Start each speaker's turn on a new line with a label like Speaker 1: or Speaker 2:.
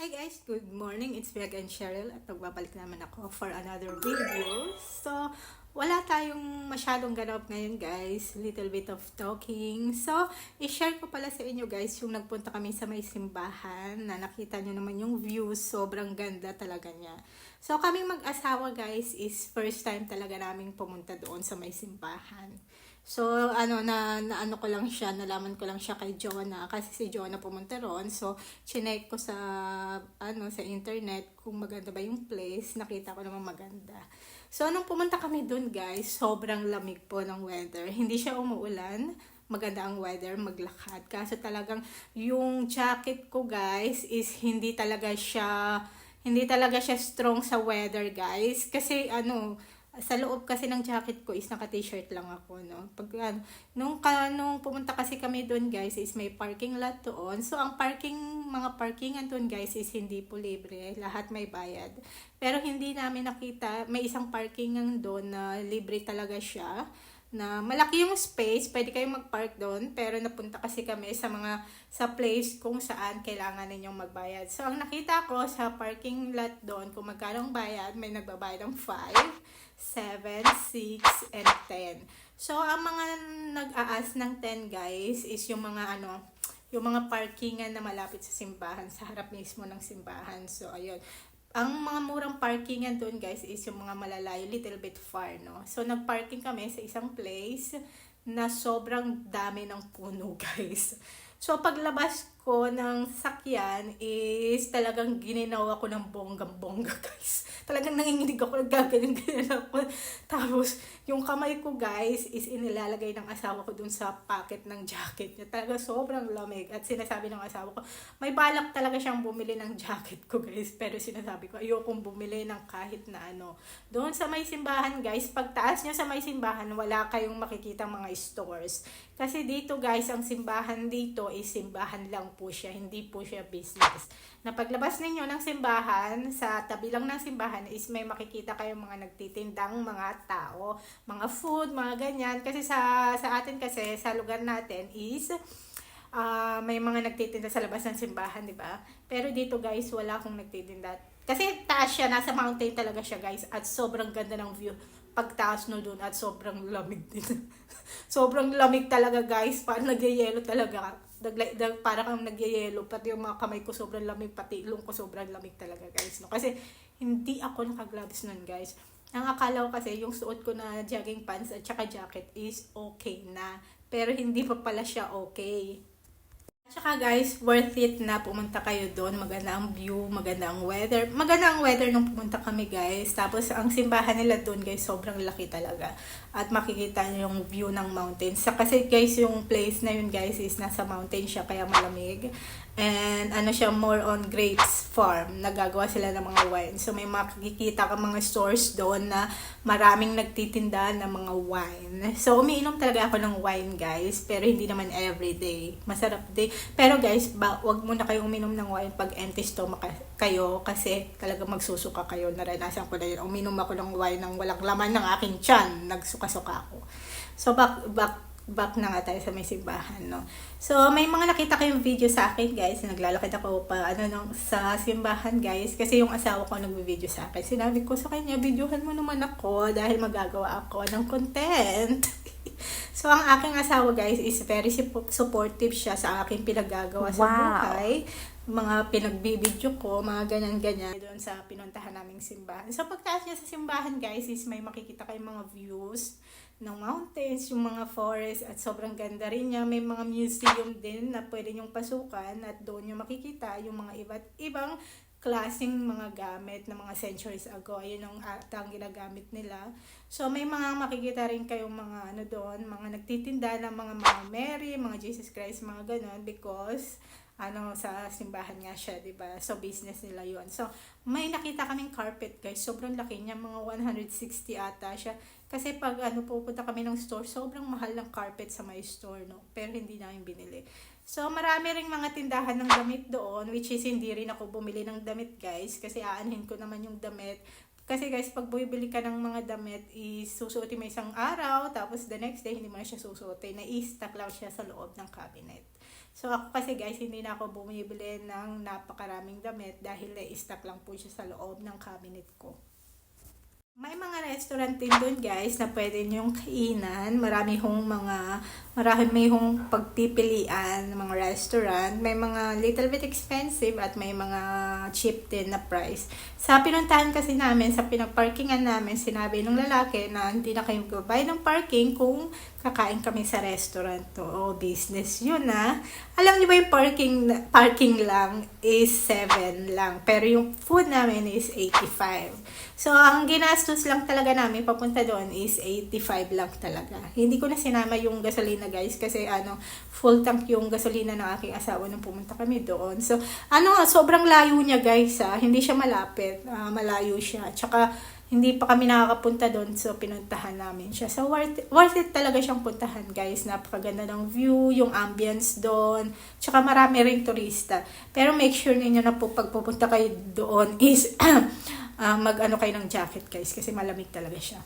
Speaker 1: Hi guys, good morning. It's Meg and Cheryl at magbabalik naman ako for another video. So, wala tayong masyadong ganap ngayon guys. Little bit of talking. So, i-share ko pala sa inyo guys yung nagpunta kami sa may simbahan na nakita nyo naman yung views. Sobrang ganda talaga niya. So, kaming mag-asawa guys is first time talaga naming pumunta doon sa may simbahan. So, ano, na, na ano ko lang siya, nalaman ko lang siya kay Jonah, kasi si Jonah pumunta roon. So, chinek ko sa, ano, sa internet kung maganda ba yung place. Nakita ko naman maganda. So, nung pumunta kami doon, guys, sobrang lamig po ng weather. Hindi siya umuulan. Maganda ang weather, maglakad. Kaso talagang yung jacket ko, guys, is hindi talaga siya, hindi talaga siya strong sa weather, guys. Kasi, ano, sa loob kasi ng jacket ko is naka t-shirt lang ako no? Pag ano, nung ka, nung pumunta kasi kami doon guys is may parking lot doon. So ang parking mga parkingan doon guys is hindi po libre. Lahat may bayad. Pero hindi namin nakita may isang parkingan doon na libre talaga siya na malaki yung space, pwede kayong mag-park doon, pero napunta kasi kami sa mga sa place kung saan kailangan ninyong magbayad. So, ang nakita ko sa parking lot doon, kung magkano ang bayad, may nagbabayad ng 5, 7, 6, and 10. So, ang mga nag-aas ng 10 guys is yung mga ano, yung mga parkingan na malapit sa simbahan, sa harap mismo ng simbahan. So, ayun ang mga murang parkingan doon guys is yung mga malalayo, little bit far, no? So, nagparking kami sa isang place na sobrang dami ng puno, guys. So, paglabas ko ng sakyan is talagang gininawa ko ng bonggang-bongga, guys. Talagang nanginginig ako, naggaganyan-ganyan ako. Tapos, yung kamay ko, guys, is inilalagay ng asawa ko dun sa pocket ng jacket niya. Talaga sobrang lamig. At sinasabi ng asawa ko, may balak talaga siyang bumili ng jacket ko, guys. Pero sinasabi ko, ayokong bumili ng kahit na ano. Doon sa may simbahan, guys, pagtaas niya sa may simbahan, wala kayong makikita mga stores. Kasi dito, guys, ang simbahan dito is simbahan lang po siya, hindi po siya business. Na paglabas ninyo ng simbahan, sa tabi lang ng simbahan is may makikita kayong mga nagtitindang mga tao, mga food, mga ganyan. Kasi sa, sa atin kasi, sa lugar natin is uh, may mga nagtitinda sa labas ng simbahan, di ba? Pero dito guys, wala akong nagtitinda. Kasi taas siya, nasa mountain talaga siya guys, at sobrang ganda ng view pagtaas no doon at sobrang lamig din. sobrang lamig talaga guys, parang nagyayelo talaga. Dag, dag, para kang nagyayelo, pati yung mga kamay ko sobrang lamig, pati ilong ko sobrang lamig talaga guys. No? Kasi hindi ako nakagloves nun guys. Ang akala ko kasi yung suot ko na jogging pants at saka jacket is okay na. Pero hindi pa pala siya okay. Tsaka guys, worth it na pumunta kayo doon. Maganda ang view, maganda ang weather. Maganda ang weather nung pumunta kami guys. Tapos ang simbahan nila doon guys, sobrang laki talaga. At makikita nyo yung view ng mountains. Kasi guys, yung place na yun guys is nasa mountain siya kaya malamig. And ano siya, more on grapes farm. Nagagawa sila ng mga wine. So may makikita ka mga stores doon na maraming nagtitinda ng mga wine. So umiinom talaga ako ng wine guys. Pero hindi naman everyday. Masarap din. Pero guys, ba, wag muna kayong uminom ng wine pag empty stomach kayo. Kasi talaga magsusuka kayo. Naranasan ko na yun. Uminom ako ng wine ng walang laman ng aking tiyan. Nagsuka-suka ako. So back, back back na nga tayo sa may simbahan, no? So, may mga nakita kayong video sa akin, guys. Naglalakad ako pa, ano, no, sa simbahan, guys. Kasi yung asawa ko nagbe-video sa akin. Sinabi ko sa kanya, videohan mo naman ako dahil magagawa ako ng content. so, ang aking asawa, guys, is very supportive siya sa aking pinagagawa sa wow. buhay mga pinagbibideo ko, mga ganyan-ganyan doon sa pinuntahan naming simbahan. So, pagtaas niya sa simbahan, guys, is may makikita kayong mga views ng mountains, yung mga forest, at sobrang ganda rin niya. May mga museum din na pwede nyong pasukan at doon nyo makikita yung mga iba't ibang klaseng mga gamit na mga centuries ago. Ayun ang atang ginagamit nila. So, may mga makikita rin kayong mga ano doon, mga nagtitinda ng mga mga Mary, mga Jesus Christ, mga ganon, because ano sa simbahan nga siya, 'di ba? So business nila 'yon. So may nakita kaming carpet, guys. Sobrang laki niya, mga 160 ata siya. Kasi pag ano pupunta kami ng store, sobrang mahal ng carpet sa my store, no. Pero hindi namin binili. So marami ring mga tindahan ng damit doon, which is hindi rin ako bumili ng damit, guys, kasi aanhin ko naman yung damit. Kasi guys, pag bumibili ka ng mga damit, is susuotin mo isang araw, tapos the next day, hindi mo na siya susuotin. Na-i-stack lang siya sa loob ng cabinet. So ako kasi guys, hindi na ako bumibili ng napakaraming damit dahil na-stock lang po siya sa loob ng cabinet ko. May mga restaurant din doon guys na pwede niyong kainan. Marami hong mga, marami may hong pagpipilian ng mga restaurant. May mga little bit expensive at may mga cheap din na price. Sa pinuntahan kasi namin, sa pinagparkingan namin, sinabi ng lalaki na hindi na kayo magbabayad ng parking kung kakain kami sa restaurant to o business yun na. Alam niyo ba yung parking parking lang is 7 lang pero yung food namin is 85. So ang ginastos lang talaga namin papunta doon is 85 lang talaga. Hindi ko na sinama yung gasolina guys kasi ano full tank yung gasolina ng aking asawa nung pumunta kami doon. So ano sobrang layo niya guys ah. Hindi siya malapit. Ah, malayo siya. Tsaka hindi pa kami nakakapunta doon so pinuntahan namin siya. So worth, worth it talaga siyang puntahan guys. Napakaganda ng view, yung ambience doon. Tsaka marami ring turista. Pero make sure ninyo na po pag pupunta kayo doon is ah, mag ano kayo ng jacket guys kasi malamig talaga siya.